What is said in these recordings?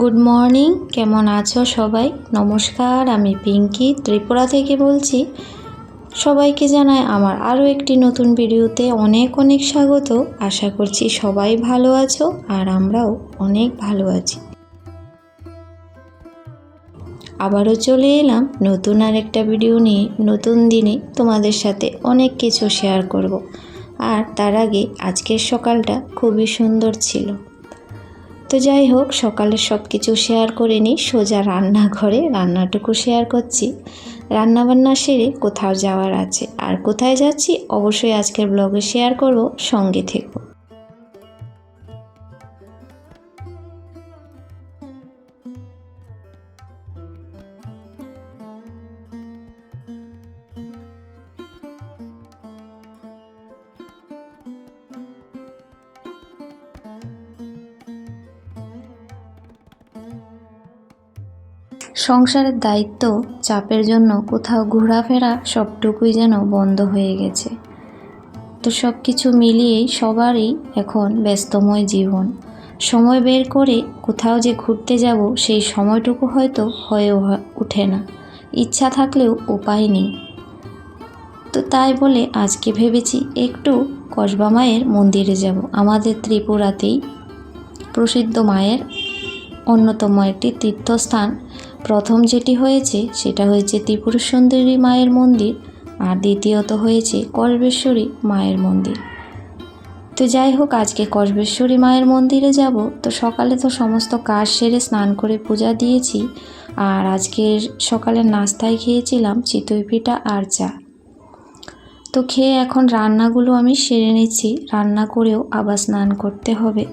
Good morning কেমন আছো সবাই? নমস্কার, আমি পিঙ্কি, ত্রিপুরা থেকে বলছি। সবাইকে জানাই আমার আরও একটি নতুন ভিডিওতে অনেক অনেক স্বাগত। আশা করছি সবাই ভালো আছো আর আমরাও অনেক ভালো আছি। আবারও চলে এলাম নতুন আর একটা ভিডিও নিয়ে। নতুন দিনে তোমাদের সাথে অনেক কিছু শেয়ার করব। আর তার আগে আজকের সকালটা খুবই সুন্দর ছিল। তো যাই হোক, সকালে সব কিছু শেয়ার করে নিই, সোজা রান্নাঘরে রান্নাটুকু শেয়ার করছি। রান্নাবান্না সেরে কোথাও যাওয়ার আছে। আর কোথায় যাচ্ছি, অবশ্যই আজকের ব্লগে শেয়ার করব, সঙ্গে থেকো। সংসারের দায়িত্ব চাপের জন্য কোথাও ঘোরাফেরা সবটুকুই যেন বন্ধ হয়ে গেছে। তো সব কিছু মিলিয়েই সবারই এখন ব্যস্তময় জীবন। সময় বের করে কোথাও যে ঘুরতে যাব, সেই সময়টুকু হয়তো হয়ে ওঠে না। ইচ্ছা থাকলেও উপায় নেই। তো তাই বলে আজকে ভেবেছি একটু কসবা মায়ের মন্দিরে যাব। আমাদের ত্রিপুরাতেই প্রসিদ্ধ মায়ের অন্যতম একটি তীর্থস্থান প্রথম যেটি হয়েছে সেটা হয়েছে ত্রিপুর সুন্দরী মায়ের মন্দির আর দ্বিতীয়ত হয়েছে কর্বেশ্বরী মায়ের মন্দির। তো যাই হোক, আজকে কর্বেশ্বরী মায়ের মন্দিরে যাব। তো সকালে তো সমস্ত কাজ সেরে স্নান করে পূজা দিয়েছি। আর আজকের সকালের নাস্তায় খেয়েছিলাম চিতই পিঠা আর চা। তো খেয়ে এখন রান্নাগুলো আমি সেরে নিচ্ছি। রান্না করেও আবার স্নান করতে হবে।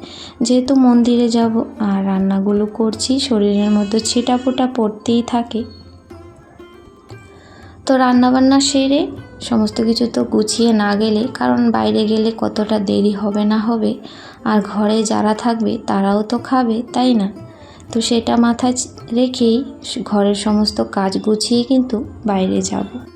যেহেতু মন্দিরে যাব আর রান্নাগুলো করছি, শরীরের মধ্যে ছিটাফোটা পড়তেই থাকে। তো রান্নাবান্না সেরে সমস্ত কিছু তো গুছিয়ে না গেলে, কারণ বাইরে গেলে কতটা দেরি হবে না হবে, আর ঘরে যারা থাকবে তারাও তো খাবে, তাই না? তো সেটা মাথায় রেখেই ঘরের সমস্ত কাজ গুছিয়ে কিন্তু বাইরে যাব।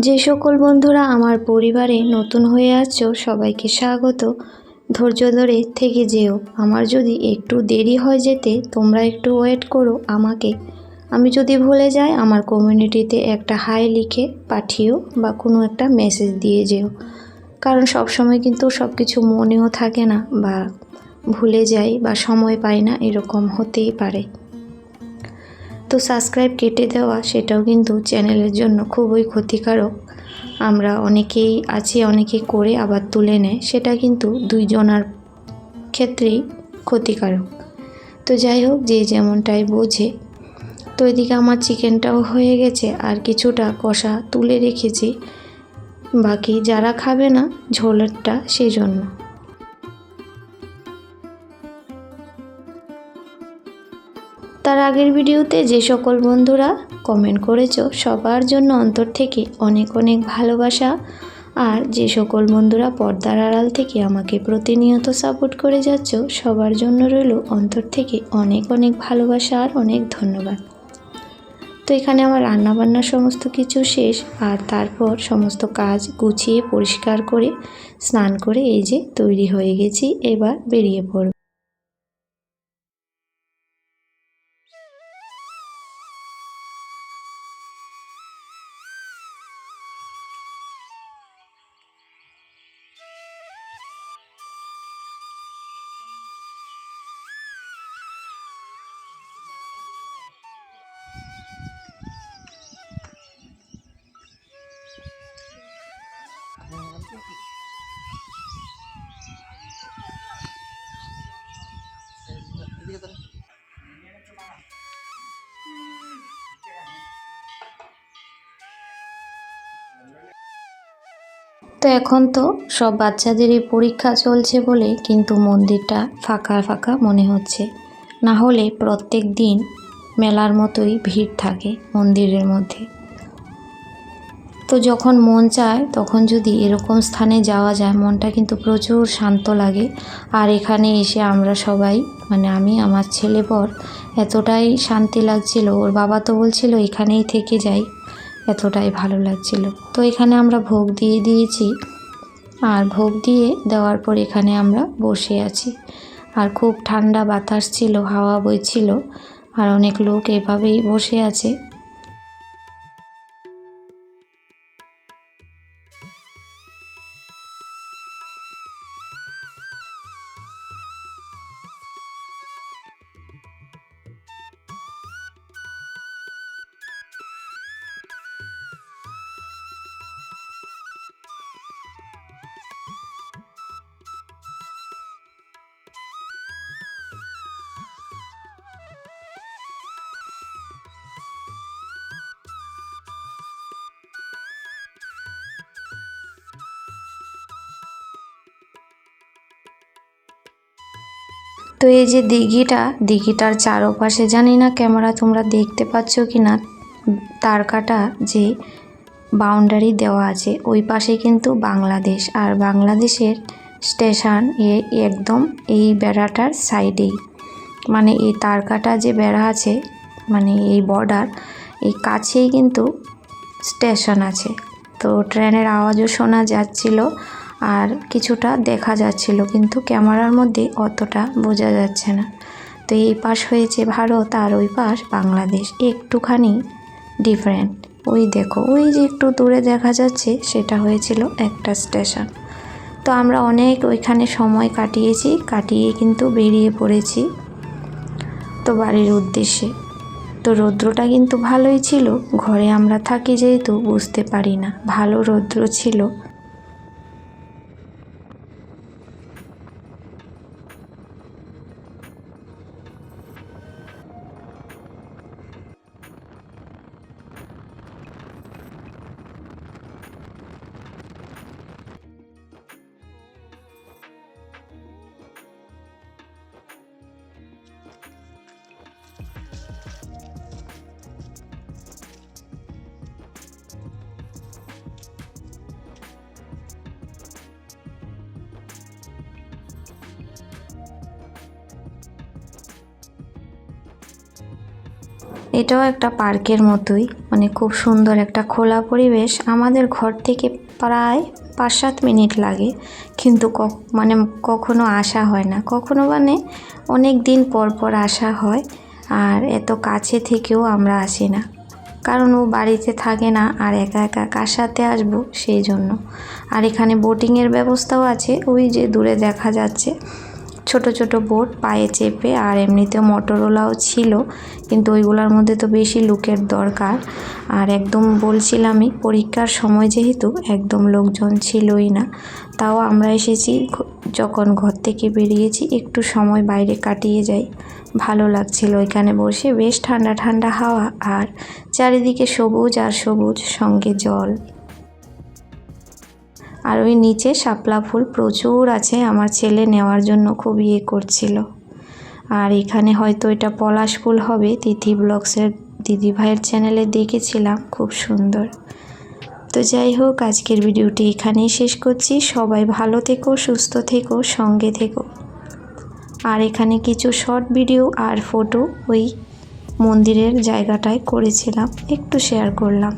যে সকল বন্ধুরা আমার পরিবারে নতুন হয়ে আছো সবাইকে স্বাগত। ধৈর্য ধরে থেকে যেও। আমার যদি একটু দেরি হয় যেতে, তোমরা একটু ওয়েট করো আমাকে। আমি যদি ভুলে যাই, আমার কমিউনিটিতে একটা হাই লিখে পাঠিও বা কোনো একটা মেসেজ দিয়ে যেও। কারণ সব সময় কিন্তু সব কিছু মনেও থাকে না বা ভুলে যাই বা সময় পাই না, এরকম হতেই পারে। তো সাবস্ক্রাইব কেটে দেওয়া সেটাও কিন্তু চ্যানেলের জন্য খুবই ক্ষতিকারক। আমরা অনেকেই আছি, অনেকে করে আবার তুলে নেয়, সেটা কিন্তু দুইজনার ক্ষেত্রেই ক্ষতিকারক। তো যাই হোক, যে যেমনটাই বোঝে। তো এদিকে আমার চিকেনটাও হয়ে গেছে, আর কিছুটা কষা তুলে রেখেছি। বাকি যারা খাবে না ঝোলেরটা সেই জন্য তার আগের ভিডিওতে যে সকল বন্ধুরা কমেন্ট করেছ, সবার জন্য অন্তর থেকে অনেক অনেক ভালোবাসা। আর যে সকল বন্ধুরা পর্দার আড়াল থেকে আমাকে প্রতিনিয়ত সাপোর্ট করে যাচ্ছ, সবার জন্য রইল অন্তর থেকে অনেক অনেক ভালোবাসা আর অনেক ধন্যবাদ। তো এখানে আমার রান্নাবান্নার সমস্ত কিছু শেষ, আর তারপর সমস্ত কাজ গুছিয়ে পরিষ্কার করে, স্নান করে এই যে তৈরি হয়ে গেছি, এবার বেরিয়ে পড়ব। এখন তো সব বাচ্চাদেরই পরীক্ষা চলছে বলে কিন্তু মন্দিরটা ফাঁকা ফাঁকা মনে হচ্ছে। না হলে প্রত্যেক দিন মেলার মতোই ভিড় থাকে মন্দিরের মধ্যে। তো যখন মন চায়, তখন যদি এরকম স্থানে যাওয়া যায়, মনটা কিন্তু প্রচুর শান্ত লাগে। আর এখানে এসে আমরা সবাই মানে আমি, আমার ছেলে পর এতটাই শান্তি লাগছিল। ওর বাবা তো বলছিল, এখানেই থেকে যাই। এতটাই ভালো লাগছিল। তো এখানে আমরা ভোগ দিয়ে দিয়েছি। আর ভোগ দিয়ে দেওয়ার পর এখানে আমরা বসে আছি। আর খুব ঠান্ডা বাতাস ছিল, হাওয়া বইছিল। আর অনেক লোক এভাবেই বসে আছে। তো এই যে দিঘিটা, দিঘিটার চারপাশে জানি না ক্যামেরা তোমরা দেখতে পাচ্ছ কি না তার কাটা যে বাউন্ডারি দেওয়া আছে, ওই পাশে কিন্তু বাংলাদেশ। আর বাংলাদেশের স্টেশন এ একদম এই বেড়াটার সাইডেই মানে এই তার কাটা যে বেড়া আছে মানে এই বর্ডার এই কাছেই কিন্তু স্টেশন আছে। তো ট্রেনের আওয়াজও শোনা যাচ্ছিল। আর কিছুটা দেখা যাচ্ছিল, কিন্তু ক্যামেরার মধ্যে অতটা বোঝা যাচ্ছে না। তো এই পাশ হয়েছে ভারত আর ওই পাশ বাংলাদেশ, একটুখানি ডিফারেন্ট ওই দেখো, ওই যে একটু দূরে দেখা যাচ্ছে, সেটা হয়েছিল একটা স্টেশন তো আমরা অনেক ওইখানে সময় কাটিয়েছি, কাটিয়ে কিন্তু বেরিয়ে পড়েছি তো বাড়ির উদ্দেশ্যে। তো রৌদ্রটা কিন্তু ভালোই ছিল, ঘরে আমরা থাকি যেহেতু বুঝতে পারি না, ভালো রৌদ্র ছিল। এটাও একটা পার্কের মতোই মানে খুব সুন্দর একটা খোলা পরিবেশ। আমাদের ঘর থেকে প্রায় পাঁচ সাত মিনিট লাগে, কিন্তু মানে কখনো আসা হয় না। কখনো মানে অনেক দিন পর পর আসা হয়, আর এত কাছে থেকেও আমরা আসি না। কারণ ও বাড়িতে থাকে না, আর একা একা কার সাথে আসব সেই জন্য। আর এখানে বোটিংয়ের ব্যবস্থাও আছে, ওই যে দূরে দেখা যাচ্ছে। ছোট ছোট বোট পায়ে চেপে, আর এমনিতেও মোটরওয়ালাও ছিল, কিন্তু ওইগুলোর মধ্যে তো বেশি লুকের দরকার। আর একদম বলছিলামই, পরীক্ষার সময় যেহেতু একদম লোকজন ছিলই না, তাও আমরা এসেছি যখন ঘর থেকে বেরিয়েছি, একটু সময় বাইরে কাটিয়ে যাই। ভালো লাগছিল ওইখানে বসে, বেশ ঠান্ডা ঠান্ডা হাওয়া, আর চারিদিকে সবুজ আর সবুজ, সঙ্গে জল। আর ওই নিচে শাপলা ফুল প্রচুর আছে, আমার ছেলে নেওয়ার জন্য খুব ইয়ে করছিল। আর এখানে হয়তো এটা পলাশ ফুল হবে, তিথি ব্লগসের দিদি ভাইয়ের চ্যানেলে দেখেছিলাম, খুব সুন্দর। তো যাই হোক, আজকের ভিডিওটি এখানেই শেষ করছি। সবাই ভালো থেকো, সুস্থ থেকো, সঙ্গে থেকো। আর এখানে কিছু শর্ট ভিডিও আর ফটো ওই মন্দিরের জায়গাটায় করেছিলাম, একটু শেয়ার করলাম।